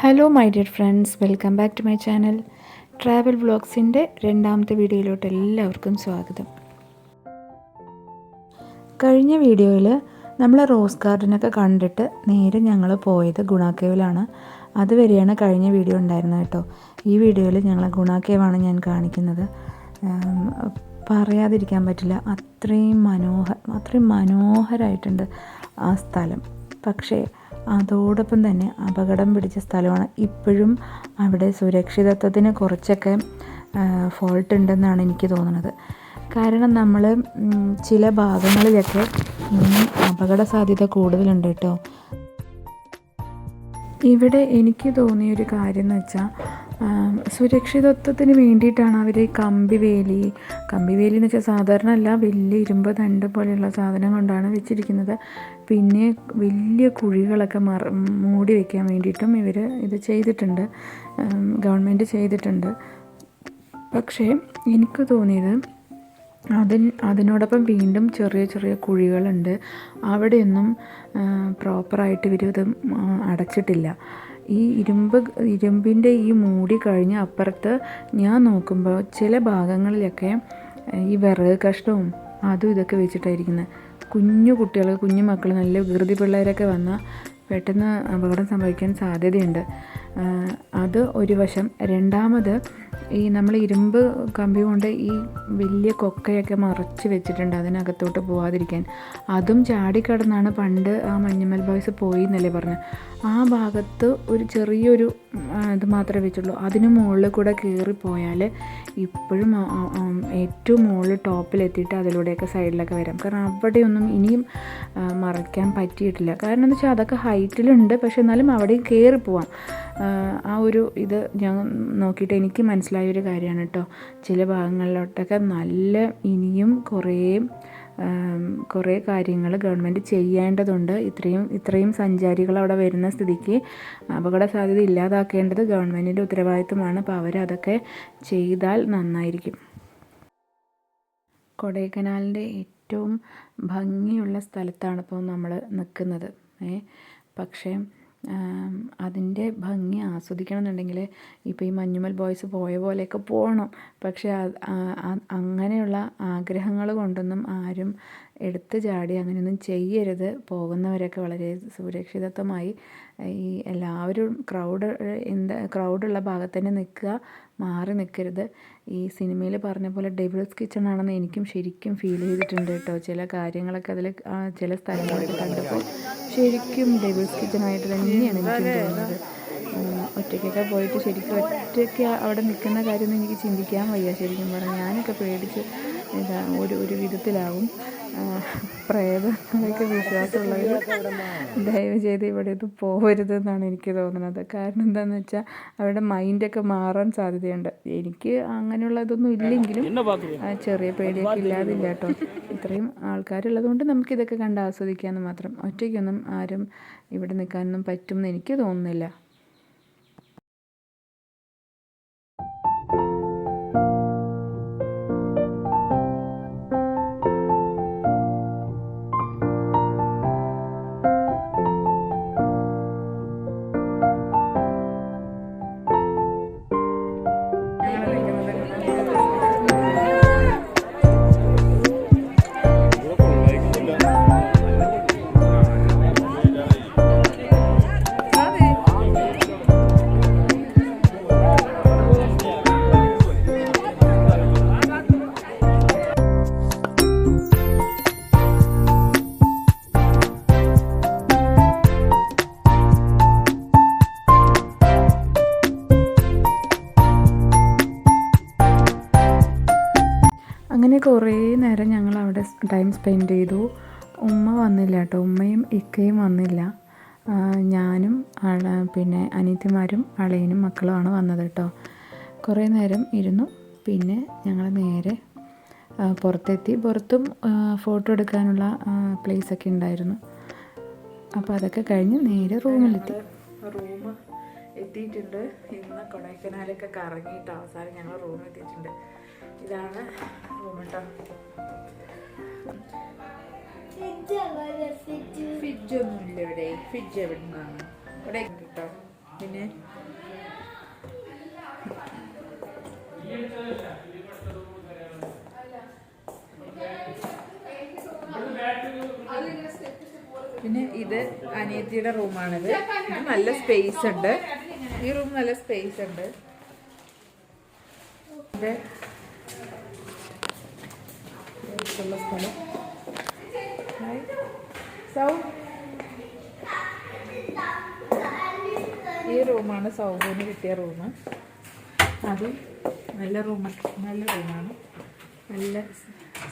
Hello my dear friends welcome back to my channel travel വ്ളോഗ്സിന്റെ രണ്ടാമത്തെ വീഡിയോയിലോട്ട് എല്ലാവർക്കും സ്വാഗതം. കഴിഞ്ഞ വീഡിയോയിൽ നമ്മൾ റോസ് ഗാർഡനൊക്കെ കണ്ടിട്ട് നേരെ ഞങ്ങൾ പോയത് ഗുണാക്കേവിലാണ്. അതുവരെയാണ് കഴിഞ്ഞ വീഡിയോ ഉണ്ടായിരുന്നത് കേട്ടോ. ഈ വീഡിയോയിൽ ഞങ്ങൾ ഗുണാക്കേവാണ് ഞാൻ കാണിക്കുന്നത്. പറയാതിരിക്കാൻ പറ്റില്ല. അത്രയും മനോഹ അത്രയും മനോഹരമായിട്ടുണ്ട് ആ സ്ഥലം. പക്ഷേ അതോടൊപ്പം തന്നെ അപകടം പിടിച്ച സ്ഥലമാണ്. ഇപ്പോഴും അവിടെ സുരക്ഷിതത്വത്തിന് കുറച്ചൊക്കെ ഫോൾട്ട് ഉണ്ടെന്നാണ് എനിക്ക് തോന്നുന്നത്. കാരണം നമ്മൾ ചില ഭാഗങ്ങളിലൊക്കെ ഇനിയും അപകട സാധ്യത കൂടുതലുണ്ട് കേട്ടോ. ഇവിടെ എനിക്ക് തോന്നിയൊരു കാര്യം എന്ന് വെച്ചാൽ സുരക്ഷിതത്വത്തിന് വേണ്ടിയിട്ടാണ് അവർ കമ്പിവേലി കമ്പിവേലി എന്ന് വെച്ചാൽ സാധാരണ അല്ല വലിയ ഇരുമ്പ് തണ്ട് പോലെയുള്ള സാധനം കൊണ്ടാണ് വെച്ചിരിക്കുന്നത്. പിന്നെ വലിയ കുഴികളൊക്കെ മറ മൂടി വയ്ക്കാൻ വേണ്ടിയിട്ടും ഇവർ ഇത് ചെയ്തിട്ടുണ്ട്. ഗവൺമെന്റ് ചെയ്തിട്ടുണ്ട്. പക്ഷേ എനിക്ക് തോന്നിയത് അതിന് അതിനോടൊപ്പം വീണ്ടും ചെറിയ ചെറിയ കുഴികളുണ്ട്. അവിടെയൊന്നും പ്രോപ്പറായിട്ട് ഇവർ ഇത് അടച്ചിട്ടില്ല. ഈ ഇരുമ്പ് ഇരുമ്പിന്റെ ഈ മൂടി കഴിഞ്ഞ് അപ്പുറത്ത് ഞാൻ നോക്കുമ്പോൾ ചില ഭാഗങ്ങളിലൊക്കെ ഈ വിറക് കഷ്ണവും അതും ഇതൊക്കെ വെച്ചിട്ടായിരിക്കുന്നത് കുഞ്ഞു കുട്ടികൾ കുഞ്ഞു മക്കൾ നല്ല വികൃതി പിള്ളേരൊക്കെ വന്നാൽ പെട്ടെന്ന് അപകടം സംഭവിക്കാൻ സാധ്യതയുണ്ട്. അത് ഒരു വശം. രണ്ടാമത് ഈ നമ്മൾ ഇരുമ്പ് കമ്പി കൊണ്ട് ഈ വലിയ കൊക്കയൊക്കെ മറച്ച് വെച്ചിട്ടുണ്ട് അതിനകത്തോട്ട് പോവാതിരിക്കാൻ. അതും ചാടിക്കടന്നാണ് പണ്ട് ആ മഞ്ഞമ്മൽ ബോയ്സ് പോയി എന്നല്ലേ പറഞ്ഞത്. ആ ഭാഗത്ത് ഒരു ചെറിയൊരു ഇത് മാത്രമേ വെച്ചുള്ളൂ. അതിന് മുകളിൽ കൂടെ കയറിപ്പോയാൽ പോയാൽ ഇപ്പോഴും ഏറ്റവും മുകളിൽ ടോപ്പിലെത്തിയിട്ട് അതിലൂടെയൊക്കെ സൈഡിലൊക്കെ വരാം. കാരണം അവിടെയൊന്നും ഇനിയും മറയ്ക്കാൻ പറ്റിയിട്ടില്ല. കാരണം എന്താ വെച്ചാൽ അതൊക്കെ ഹൈറ്റിലുണ്ട്. പക്ഷെ എന്നാലും അവിടെയും കയറിപ്പോവാം പോവാം. ആ, ആ ഒരു ഇത് ഞാൻ നോക്കിയിട്ട് എനിക്ക് മനസ്സിലായ. ഒരു കാര്യമാണ് കേട്ടോ. ചില ഭാഗങ്ങളിലോട്ടൊക്കെ നല്ല ഇനിയും കുറേ കുറേ കാര്യങ്ങൾ ഗവൺമെന്റ് ചെയ്യേണ്ടതുണ്ട്. ഇത്രയും ഇത്രയും സഞ്ചാരികൾ അവിടെ വരുന്ന സ്ഥിതിക്ക് അപകട സാധ്യത ഇല്ലാതാക്കേണ്ടത് ഗവൺമെന്റിന്റെ ഉത്തരവാദിത്തമാണ് അപ്പോൾ അവരതൊക്കെ ചെയ്താൽ നന്നായിരിക്കും. കൊടൈക്കനാലിന്റെ ഏറ്റവും ഭംഗിയുള്ള സ്ഥലത്താണ് ഇപ്പോൾ നമ്മൾ നിൽക്കുന്നത്. പക്ഷേ അതിന്റെ ഭംഗി ആസ്വദിക്കണം എന്നുണ്ടെങ്കിൽ ഇപ്പോൾ ഈ മഞ്ഞുമൽ ബോയ്സ് പോയ പോലെയൊക്കെ പോകണം പക്ഷേ അങ്ങനെയുള്ള ആഗ്രഹങ്ങൾ കൊണ്ടൊന്നും ആരും എടുത്ത് ചാടി അങ്ങനെയൊന്നും ചെയ്യരുത്. പോകുന്നവരൊക്കെ വളരെ സുരക്ഷിതത്വമായി ഈ എല്ലാവരും ക്രൗഡ് എന്താ ക്രൗഡുള്ള ഭാഗത്ത് തന്നെ നിൽക്കുക മാറി നിൽക്കരുത്. ഈ സിനിമയിൽ പറഞ്ഞ പോലെ ഡെവിൾസ് കിച്ചൺ ആണെന്ന് എനിക്കും ശരിക്കും ഫീൽ ചെയ്തിട്ടുണ്ട് കേട്ടോ. ചില കാര്യങ്ങളൊക്കെ അതിൽ ചില സ്ഥലങ്ങളൊക്കെ കണ്ടപ്പോൾ ശരിക്കും ഡെവിൾസ് കിച്ചണായിട്ട് തന്നെയാണ് എനിക്ക് തോന്നുന്നത്. ഒറ്റയ്ക്കൊക്കെ പോയിട്ട് ശരിക്കും ഒറ്റയ്ക്ക് അവിടെ നിൽക്കുന്ന കാര്യമൊന്നും എനിക്ക് ചിന്തിക്കാൻ വയ്യ. ശരിക്കും പറഞ്ഞാൽ ഞാനൊക്കെ പേടിച്ച് ഇതാ ഒരു ഒരു വിധത്തിലാവും. പ്രേതങ്ങളൊക്കെ വിശ്വാസമുള്ളവർ ദയവ് ചെയ്ത് ഇവിടെ ഇത് പോകരുത് എന്നാണ് എനിക്ക് തോന്നുന്നത്. കാരണം എന്താണെന്ന് വെച്ചാൽ അവരുടെ മൈൻഡൊക്കെ മാറാൻ സാധ്യതയുണ്ട്. എനിക്ക് അങ്ങനെയുള്ള ഇതൊന്നും ഇല്ലെങ്കിലും ചെറിയ പേടിയൊക്കെ ഇല്ലാതില്ല കേട്ടോ. ഇത്രയും ആൾക്കാരുള്ളത് കൊണ്ട് നമുക്കിതൊക്കെ കണ്ട് ആസ്വദിക്കാമെന്ന് മാത്രം. ഒറ്റയ്ക്കൊന്നും ആരും ഇവിടെ നിൽക്കാനൊന്നും പറ്റുമെന്ന് എനിക്ക് തോന്നുന്നില്ല. അങ്ങനെ കുറേ നേരം ഞങ്ങൾ അവിടെ ടൈം സ്പെൻഡ് ചെയ്തു. ഉമ്മ വന്നില്ല കേട്ടോ. ഉമ്മയും ഇക്കയും വന്നില്ല. ഞാനും പിന്നെ അനിയത്തിമാരും അളയനും മക്കളുമാണ് വന്നത് കേട്ടോ. കുറേ നേരം ഇരുന്നു. പിന്നെ ഞങ്ങൾ നേരെ പുറത്തെത്തി. പുറത്തും ഫോട്ടോ എടുക്കാനുള്ള പ്ലേസ് ഒക്കെ ഉണ്ടായിരുന്നു. അപ്പോൾ അതൊക്കെ കഴിഞ്ഞ് നേരെ റൂമിലെത്തി. റൂം എത്തിയിട്ടുണ്ട്. ഇന്ന് കൊടൈക്കനാലൊക്കെ കറങ്ങിയിട്ട് അവസാനം ഞങ്ങൾ റൂമിൽ എത്തിയിട്ടുണ്ട് ഇതാണ് റൂം കേട്ടോ ഫ്രിഡ്ജ് ഒന്നും ഇല്ല ഇവിടെ. ഫ്രിഡ്ജ് എവിടെ നിന്നാണ് ഇവിടെ കേട്ടോ. പിന്നെ? പിന്നെ ഇത് അനിയത്തിയുടെ റൂമാണിത്. ഇത് നല്ല സ്പേസ് ഉണ്ട്. ഈ റൂം നല്ല സ്പേസ് ഉണ്ട്. ഉള്ള സ്ഥലം. സൗ ഈ റൂമാണ് സൗബിന് കിട്ടിയ റൂം. അതും നല്ല റൂം നല്ല റൂമാണ്. നല്ല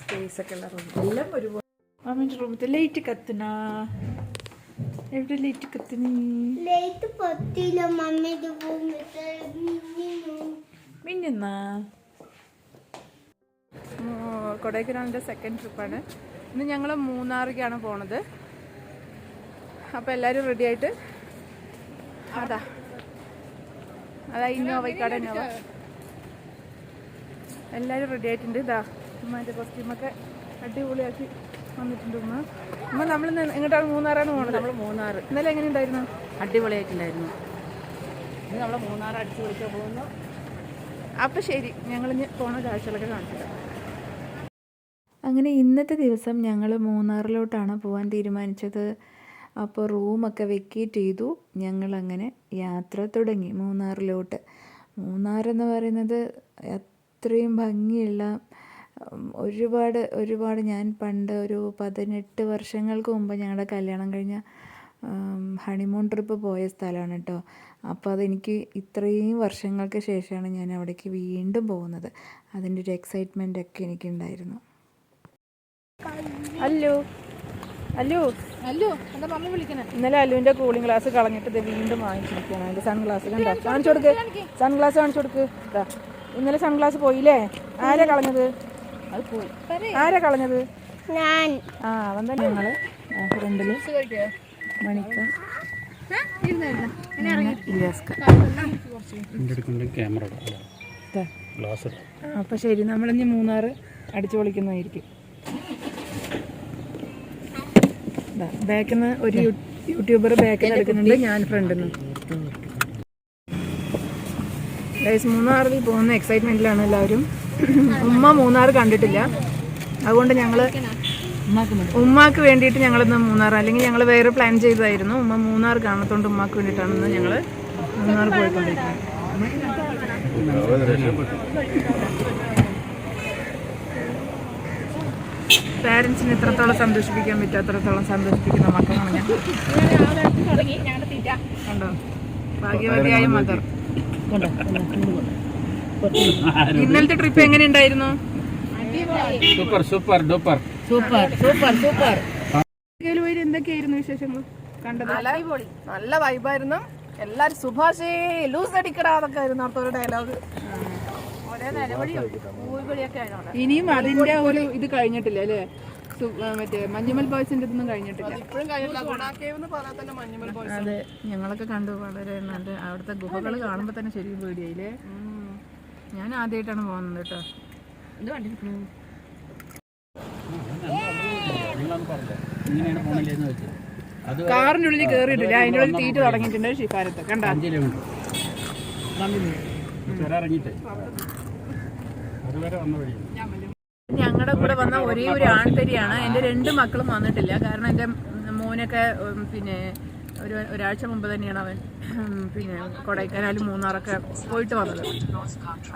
സ്പേസ് ഒക്കെ ഉള്ള റൂം. എല്ലാം ഒരുപോലെ. മാമിന്റെ റൂമത്തെ ലൈറ്റ് കത്തുന്ന? എവിടെ ലൈറ്റ് കത്തിന് ലൈറ്റ് മിന്നുന്ന? കൊടൈക്കനാലിന്റെ സെക്കൻഡ് ട്രിപ്പാണ് ഇന്ന് ഞങ്ങൾ മൂന്നാറിലേക്കാണ് പോണത്. അപ്പോൾ എല്ലാവരും റെഡി ആയിട്ട്? അതാ. അതാ ഇന്നോവയ്ക്കാട് ഇന്നോവ എല്ലാവരും റെഡി ആയിട്ടുണ്ട്. ഇതാ ഉമ്മാന്റെ കോസ്റ്റ്യൂമൊക്കെ അടിപൊളിയാക്കി വന്നിട്ടുണ്ട് ഉമ്മ. ഉമ്മ നമ്മൾ എങ്ങോട്ടാണ് മൂന്നാറാണ് പോണത്? നമ്മൾ മൂന്നാറ്. ഇന്നലെ എങ്ങനെ ഉണ്ടായിരുന്നു? അടിപൊളിയായിട്ടുണ്ടായിരുന്നു. നമ്മൾ മൂന്നാറ് അടിച്ചു പൊളിക്കാൻ പോകുന്നു. അപ്പോൾ ശരി ഞങ്ങളിഞ്ഞ് പോണ കാഴ്ചകളൊക്കെ കാണിച്ചിട്ട് അങ്ങനെ ഇന്നത്തെ ദിവസം ഞങ്ങൾ മൂന്നാറിലോട്ടാണ് പോകാൻ തീരുമാനിച്ചത്. അപ്പോൾ റൂമൊക്കെ വെക്കേറ്റ് ചെയ്തു. ഞങ്ങളങ്ങനെ യാത്ര തുടങ്ങി മൂന്നാറിലോട്ട്. മൂന്നാറെന്ന് പറയുന്നത് അത്രയും ഭംഗിയുള്ള ഒരുപാട് ഒരുപാട് ഞാൻ പണ്ട് ഒരു പതിനെട്ട് വർഷങ്ങൾക്ക് മുമ്പ് ഞങ്ങളുടെ കല്യാണം കഴിഞ്ഞ ഹണിമൂൺ ട്രിപ്പ് പോയ സ്ഥലമാണ് കേട്ടോ. അപ്പോൾ അതെനിക്ക് ഇത്രയും വർഷങ്ങൾക്ക് ശേഷമാണ് ഞാൻ അവിടേക്ക് വീണ്ടും പോകുന്നത്. അതിന്റെ ഒരു എക്സൈറ്റ്മെന്റ് ഒക്കെ എനിക്കുണ്ടായിരുന്നു. അല്ലു. അല്ലു. അല്ലോ എന്താ മമ്മി വിളിക്കണേ? ഇന്നലെ അല്ലുവിന്റെ കൂളിംഗ് ഗ്ലാസ് കളഞ്ഞിട്ട് ഇത് വീണ്ടും വാങ്ങിച്ചിരിക്കുകയാണ്. അതിന്റെ സൺഗ്ലാസ് കണ്ടോ? കാണിച്ചു കൊടുക്ക്. സൺഗ്ലാസ് കാണിച്ചു കൊടുക്ക്. ഇന്നലെ സൺഗ്ലാസ് പോയില്ലേ? ആരാ കളഞ്ഞത്? അത് പോയി. ആരാ കളഞ്ഞത്? ഞാൻ. ആ അവൻ തന്നെ ഞങ്ങൾ. ഫ്രണ്ടിൽ മണിക്ക. ക്യാമറ ഗ്ലാസ് അപ്പൊ ശരി നമ്മളിഞ്ഞ് മൂന്നാറ് അടിച്ചു പൊളിക്കുന്നതായിരിക്കും. ബാക്കിൽ നിന്ന് ഒരു യൂട്യൂബർ ബാക്കിൽ എടുക്കുന്നുണ്ട് ഞാൻ ഫ്രണ്ടിൽ നിന്ന് മൂന്നാറിൽ പോകുന്ന എക്സൈറ്റ്മെന്റിലാണ് എല്ലാവരും. ഉമ്മ മൂന്നാർ കണ്ടിട്ടില്ല. അതുകൊണ്ട് ഞങ്ങൾ ഉമ്മാക്ക് വേണ്ടിയിട്ട് ഞങ്ങളിന്ന് മൂന്നാർ അല്ലെങ്കിൽ ഞങ്ങൾ വേറെ പ്ലാൻ ചെയ്തതായിരുന്നു. ഉമ്മ മൂന്നാർ കാണത്തോണ്ട് ഉമ്മാക്ക് വേണ്ടിയിട്ടാണ് ഇന്ന് ഞങ്ങൾ മൂന്നാർ പോയിക്കൊണ്ടിരിക്കുന്നത്. പാരൻസിനെ എത്രത്തോളം സന്തോഷിപ്പിക്കാൻ പറ്റും അത്രത്തോളം സന്തോഷിപ്പിക്കുന്ന മക്കളാണ് ഞാൻ. കണ്ടോ ഭാഗ്യവതിയായ മദർ ഇന്നലത്തെ ട്രിപ്പ് എങ്ങനെ ഉണ്ടായിരുന്നു super super duper. Super super super. എന്തൊക്കെയായിരുന്നു വിശേഷങ്ങൾ? കണ്ടത്? അടിപൊളി നല്ല വൈബായിരുന്നു എല്ലാരും സുഭാഷേ ലൂസ് അടിക്കടാ എന്നൊക്കെ ആയിരുന്നു ഒരു ഡയലോഗ് ഇനിയും അതിന്റെ ഒരു ഇത് കഴിഞ്ഞിട്ടില്ല അല്ലേ? മറ്റേ മഞ്ഞുമൽ ബോയ്സിന്റെ ഇതൊന്നും കഴിഞ്ഞിട്ടില്ല. ഇപ്പോഴും കഴിഞ്ഞില്ല ഗുണാക്കേവ് എന്ന് തന്നെ മഞ്ഞുമൽ പോയി അതെ ഞങ്ങളൊക്കെ കണ്ടു വളരെ നല്ല അവിടുത്തെ ഗുഹകൾ കാണുമ്പോ തന്നെ ശരിക്കും പേടിയായില്ലേ? ഞാൻ ആദ്യമായിട്ടാണ് പോകുന്നത് കേട്ടോ. കാറിനുള്ളിൽ കണ്ടിരിക്കുന്നു കാറിന്റെ ഉള്ളിൽ കേറിയിട്ടില്ല. അതിന്റെ ഉള്ളിൽ തീറ്റ് തുടങ്ങിയിട്ടുണ്ട് ഷിഫാരത്ത് കണ്ട? ഇറങ്ങിയിട്ട്. ഞങ്ങളുടെ കൂടെ വന്ന ഒരേ ഒരു ആൺതരിയാണ്. എന്റെ രണ്ട് മക്കളും വന്നിട്ടില്ല. കാരണം എന്റെ മോനൊക്കെ പിന്നെ ഒരു ഒരാഴ്ച മുമ്പ് തന്നെയാണ് അവൻ പിന്നെ കൊടൈക്കനാൽ മൂന്നാറൊക്കെ പോയിട്ട് വന്നത്.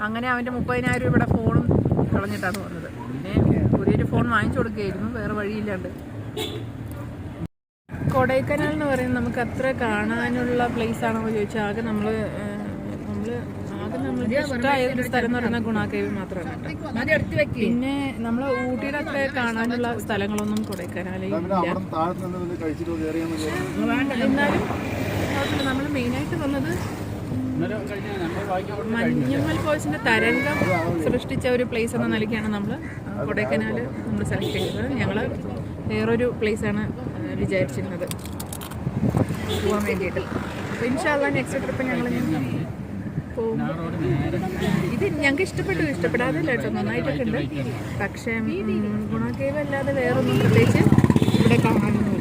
അങ്ങനെ അവന്റെ മുപ്പതിനായിരം രൂപ ഇവിടെ ഫോണും കളഞ്ഞിട്ടാണ് വന്നത്. പിന്നെ പുതിയൊരു ഫോൺ വാങ്ങിച്ചു കൊടുക്കുകയായിരുന്നു. വേറെ വഴിയില്ലാണ്ട്. കൊടൈക്കനാൽ എന്ന് പറയുന്നത് നമുക്ക് അത്ര കാണാനുള്ള പ്ലേസ് ആണോ എന്ന് ചോദിച്ചാൽ ആകെ നമ്മൾ നമ്മൾ ആകെ നമ്മൾക്ക് ഇഷ്ടമായ ഒരു സ്ഥലം എന്ന് പറയുന്നത് ഗുണാക്കേവ് മാത്രമാണ് കേട്ടോ. പിന്നെ നമ്മൾ ഊട്ടിയിലൊക്കെ അത്ര കാണാനുള്ള സ്ഥലങ്ങളൊന്നും കൊടൈക്കനാലിൽ എന്നാലും നമ്മൾ മെയിനായിട്ട് വന്നത് ഇന്നലെ കഴിഞ്ഞ നമ്മൾ വാങ്ങിക്കാൻ മഞ്ഞമ്മൽ ഫോൾസിന്റെ തരംഗം സൃഷ്ടിച്ച ഒരു പ്ലേസ് എന്ന നിലയ്ക്കാണ് നമ്മൾ കൊടൈക്കനാൽ നമ്മൾ സെലക്ട് ചെയ്തത്. ഞങ്ങൾ വേറൊരു ആണ് വിചാരിച്ചിരുന്നത്. പോകാൻ വേണ്ടിയിട്ട്. ഇൻഷാല്ല നെക്സ്റ്റ് ട്രിപ്പ് ഞങ്ങൾ ഇത് ഞങ്ങൾക്ക് ഇഷ്ടപ്പെട്ടു ഇഷ്ടപ്പെടാതില്ല കേട്ടോ. നന്നായിട്ടൊക്കെ ഉണ്ട്. പക്ഷേ അല്ലാതെ വേറൊന്നും പ്രത്യേകിച്ച് ഇവിടെ കാണാനൊന്നുമില്ല